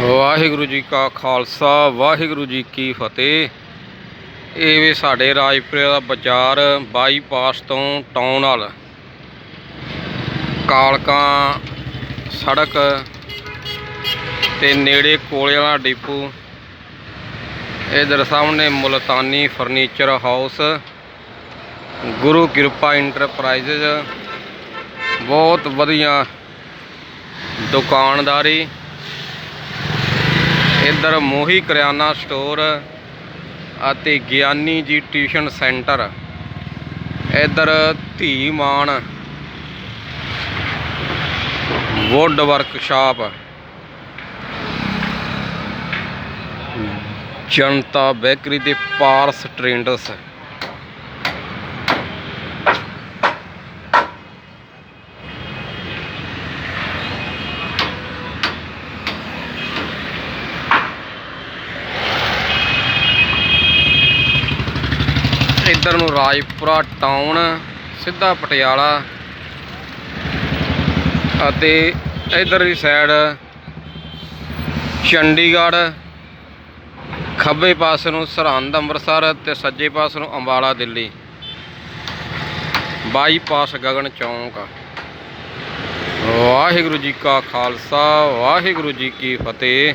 ਵਾਹਿਗੁਰੂ ਜੀ ਕਾ ਖਾਲਸਾ, ਵਾਹਿਗੁਰੂ ਜੀ ਕੀ ਫਤਿਹ। ਇਹ ਵੀ ਸਾਡੇ ਰਾਜਪੁਰੇ ਦਾ ਬਾਜ਼ਾਰ ਬਾਈਪਾਸ ਤੋਂ ਟਾਊਨ ਹਾਲ ਕਾਲਕਾਂ, ਸੜਕ ਤੇ ਨੇੜੇ ਕੋਲੇ ਵਾਲਾ ਡਿਪੂ। ਇਧਰ ਸਾਹਮਣੇ ਮੁਲਤਾਨੀ ਫਰਨੀਚਰ ਹਾਊਸ। ਗੁਰੂ ਕਿਰਪਾ ਇੰਟਰਪ੍ਰਾਈਜ਼ਸ ਬਹੁਤ ਵਧੀਆ ਦੁਕਾਨਦਾਰੀ। ਇੱਧਰ ਮੋਹੀ ਕਰਿਆਨਾ ਸਟੋਰ ਅਤੇ ਗਿਆਨੀ ਜੀ ਟਿਊਸ਼ਨ ਸੈਂਟਰ। ਇੱਧਰ Dhiman wood workshop. Janta bakery ਦੇ ਪਾਰਸ ਟ੍ਰੇਂਡਰਸ। ਇੱਧਰ ਨੂੰ ਰਾਜਪੁਰਾ ਟਾਊਨ, ਸਿੱਧਾ ਪਟਿਆਲਾ ਅਤੇ ਇਧਰ ਦੀ ਸਾਈਡ ਚੰਡੀਗੜ੍ਹ, ਖੱਬੇ ਪਾਸੇ ਨੂੰ ਸਰਹੰਦ ਅੰਮ੍ਰਿਤਸਰ ਤੇ ਸੱਜੇ ਪਾਸੇ ਨੂੰ ਅੰਬਾਲਾ ਦਿੱਲੀ। ਬਾਈਪਾਸ ਗਗਨ ਚੌਂਕ। ਵਾਹਿਗੁਰੂ ਜੀ ਕਾ ਖਾਲਸਾ, ਵਾਹਿਗੁਰੂ ਜੀ ਕੀ ਫਤਿਹ।